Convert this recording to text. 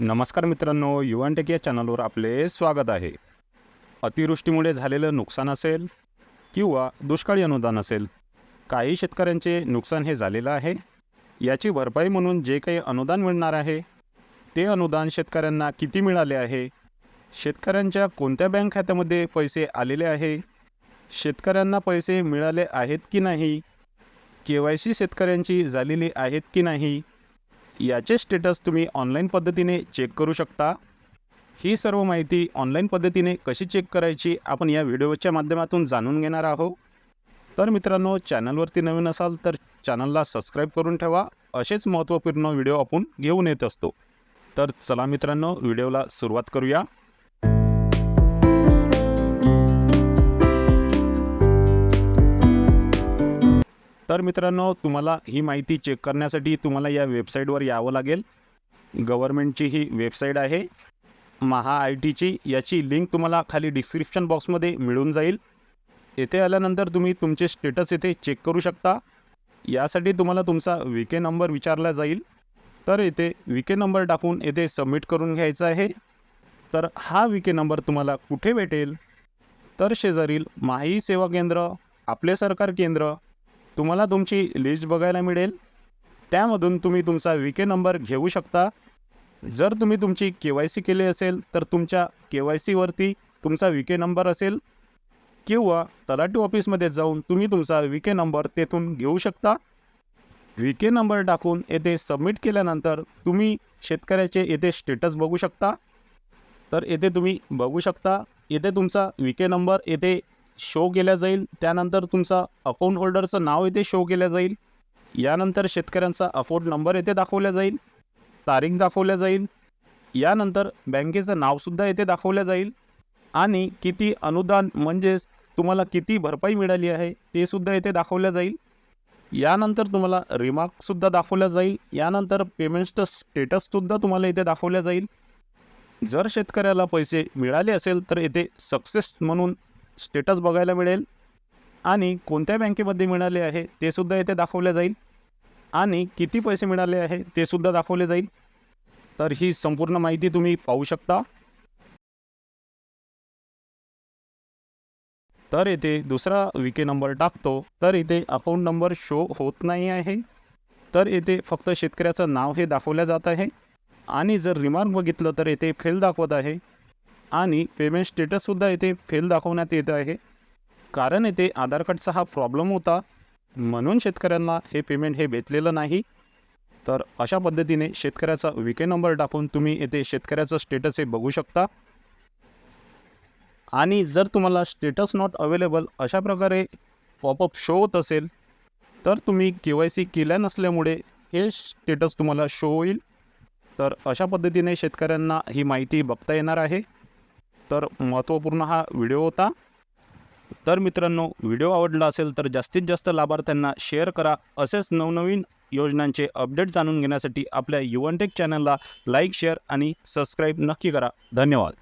नमस्कार मित्रांनो युवन या चॅनलवर आपले स्वागत आहे. अतिवृष्टीमुळे झालेलं नुकसान असेल किंवा दुष्काळी अनुदान असेल काही शेतकऱ्यांचे नुकसान हे झालेलं आहे. याची भरपाई म्हणून जे काही अनुदान मिळणार आहे ते अनुदान शेतकऱ्यांना किती मिळाले आहे? शेतकऱ्यांच्या कोणत्या बँक खात्यामध्ये पैसे आलेले आहे? शेतकऱ्यांना पैसे मिळाले आहेत की नाही? के वाय सी शेतकऱ्यांची झालेली आहेत की नाही? याचे स्टेटस तुम्ही ऑनलाईन पद्धतीने चेक करू शकता. ही सर्व माहिती ऑनलाईन पद्धतीने कशी चेक करायची आपण या व्हिडिओच्या माध्यमातून जाणून घेणार आहोत. तर मित्रांनो चॅनलवरती नवीन असाल तर चॅनलला सबस्क्राईब करून ठेवा. असेच महत्त्वपूर्ण व्हिडिओ आपण घेऊन येत असतो. तर चला मित्रांनो व्हिडिओला सुरुवात करूया. तर मित्रांनो तुम्हाला ही माहिती चेक करण्यासाठी तुम्हाला या वेबसाईटवर यावं लागेल. गव्हर्मेंटची ही वेबसाईट आहे. महा आय टीची याची लिंक तुम्हाला खाली डिस्क्रिप्शन बॉक्समध्ये मिळून जाईल. येथे आल्यानंतर तुम्ही तुमचे स्टेटस येथे चेक करू शकता. यासाठी तुम्हाला तुमचा विके नंबर विचारला जाईल. तर येथे विके नंबर टाकून येथे सबमिट करून घ्यायचा आहे. तर हा विके नंबर तुम्हाला कुठे भेटेल? तर शेजारील माही सेवा केंद्र आपले सरकार केंद्र तुम्हाला तुमची लिस्ट बघायला मिळेल. त्यामधून तुम्ही तुमचा के नंबर घेऊ शकता. जर तुम्ही तुमची के वाय सी केली असेल तर तुमच्या के वाय सीवरती तुमचा विके नंबर असेल. किंवा तलाठी ऑफिसमध्ये जाऊन तुम्ही तुमचा विके नंबर तेथून घेऊ शकता. विके नंबर टाकून येथे सबमिट केल्यानंतर तुम्ही शेतकऱ्याचे येथे स्टेटस बघू शकता. तर येथे तुम्ही बघू शकता. येथे तुमचा विके नंबर येथे शो केल्या जाईल. त्यानंतर तुमचा अकाउंट होल्डरचं नाव येथे शो केल्या जाईल. यानंतर शेतकऱ्यांचा अकाउंट नंबर येथे दाखवल्या जाईल. तारीख दाखवल्या जाईल. यानंतर बँकेचं नावसुद्धा येथे दाखवल्या जाईल. आणि किती अनुदान म्हणजेच तुम्हाला किती भरपाई मिळाली आहे ते सुद्धा येथे दाखवल्या जाईल. यानंतर तुम्हाला रिमार्कसुद्धा दाखवल्या जाईल. यानंतर पेमेंटचं स्टेटससुद्धा तुम्हाला इथे दाखवल्या जाईल. जर शेतकऱ्याला पैसे मिळाले असेल तर येथे सक्सेस म्हणून स्टेटस बघायला मिळेल आणि कोणत्या बँकेमध्ये मिळाले आहे ते सुद्धा येथे दाखवले जाईल. आणि किती पैसे मिळाले आहे ते सुद्धा दाखवले जाईल. तर ही संपूर्ण माहिती तुम्ही पाहू शकता. तर येथे दुसरा विके नंबर टाकतो. तर इथे अकाउंट नंबर शो होत नाही आहे. तर येथे फक्त शेतकऱ्याचं नाव हे दाखवलं जात आहे. आणि जर रिमार्क बघितलं तर येथे फेल दाखवत आहे. आणि पेमेंट स्टेटससुद्धा येथे फेल दाखवण्यात येत आहे. कारण येथे आधार कार्डचा हा प्रॉब्लेम होता. म्हणून शेतकऱ्यांना हे पेमेंट हे भेटलेलं नाही. तर अशा पद्धतीने शेतकऱ्याचा विके नंबर टाकून तुम्ही येथे शेतकऱ्याचं स्टेटस हे बघू शकता. आणि जर तुम्हाला स्टेटस नॉट अवेलेबल अशा प्रकारे पॉपअप शो होत असेल तर तुम्ही के वाय सी केल्या नसल्यामुळे हे स्टेटस तुम्हाला शो होईल. तर अशा पद्धतीने शेतकऱ्यांना ही माहिती बघता येणार आहे. तर महत्त्वपूर्ण हा व्हिडिओ होता. तर मित्रांनो व्हिडिओ आवडला असेल तर जास्तीत जास्त लाभार्थ्यांना शेअर करा. असेच नवनवीन योजनांचे अपडेट जाणून घेण्यासाठी आपल्या युवनटेक चॅनलला लाईक शेअर आणि सबस्क्राईब नक्की करा. धन्यवाद.